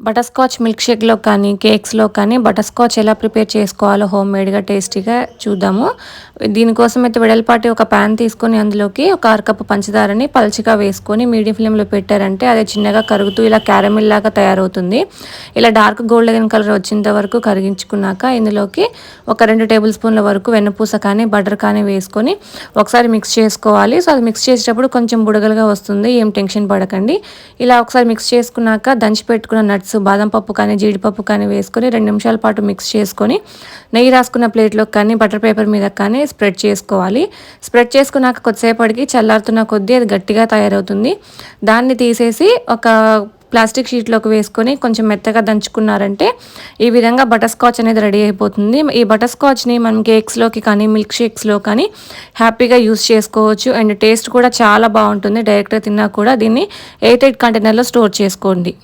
Butterscotch milk షేక్లో కానీ కేక్స్లో కానీ butterscotch ఎలా ప్రిపేర్ చేసుకోవాలో హోమ్ మేడ్గా టేస్టీగా చూద్దాము. దీనికోసం అయితే వెడల్పాటి ఒక ప్యాన్ తీసుకొని అందులోకి ఒక అరకప్పు పంచదారని పల్చిగా వేసుకొని మీడియం ఫ్లేమ్లో పెట్టారంటే అది చిన్నగా కరుగుతూ ఇలా క్యారమిల్ లాగా తయారవుతుంది. ఇలా డార్క్ గోల్డెన్ కలర్ వచ్చేంత వరకు కరిగించుకున్నాక ఇందులోకి ఒక రెండు టేబుల్ స్పూన్ల వరకు వెన్నపూస కానీ బటర్ కానీ వేసుకొని ఒకసారి మిక్స్ చేసుకోవాలి. సో అది మిక్స్ చేసేటప్పుడు కొంచెం బుడగలుగా వస్తుంది ఏం టెన్షన్ పడకండి. ఇలా ఒకసారి మిక్స్ చేసుకున్నాక దంచి పెట్టుకున్న నట్స్ బాదం పప్పు కానీ జీడిపప్పు కానీ వేసుకొని రెండు నిమిషాల పాటు మిక్స్ చేసుకొని నెయ్యి రాసుకున్న ప్లేట్లోకి కానీ బటర్ పేపర్ మీద కానీ స్ప్రెడ్ చేసుకోవాలి. స్ప్రెడ్ చేసుకున్నాక కొద్దిసేపటికి చల్లారుతున్న కొద్దీ అది గట్టిగా తయారవుతుంది. దాన్ని తీసేసి ఒక ప్లాస్టిక్ షీట్లోకి వేసుకొని కొంచెం మెత్తగా దంచుకున్నారంటే ఈ విధంగా బటర్ స్కాచ్ అనేది రెడీ అయిపోతుంది. ఈ బటర్ స్కాచ్ని మనం కేక్స్లోకి కానీ మిల్క్ షేక్స్లో కానీ హ్యాపీగా యూస్ చేసుకోవచ్చు. అండ్ టేస్ట్ కూడా చాలా బాగుంటుంది. డైరెక్ట్గా తిన్నా కూడా దీన్ని ఎయిట్ ఎయిట్ కంటైనర్లో స్టోర్ చేసుకోండి.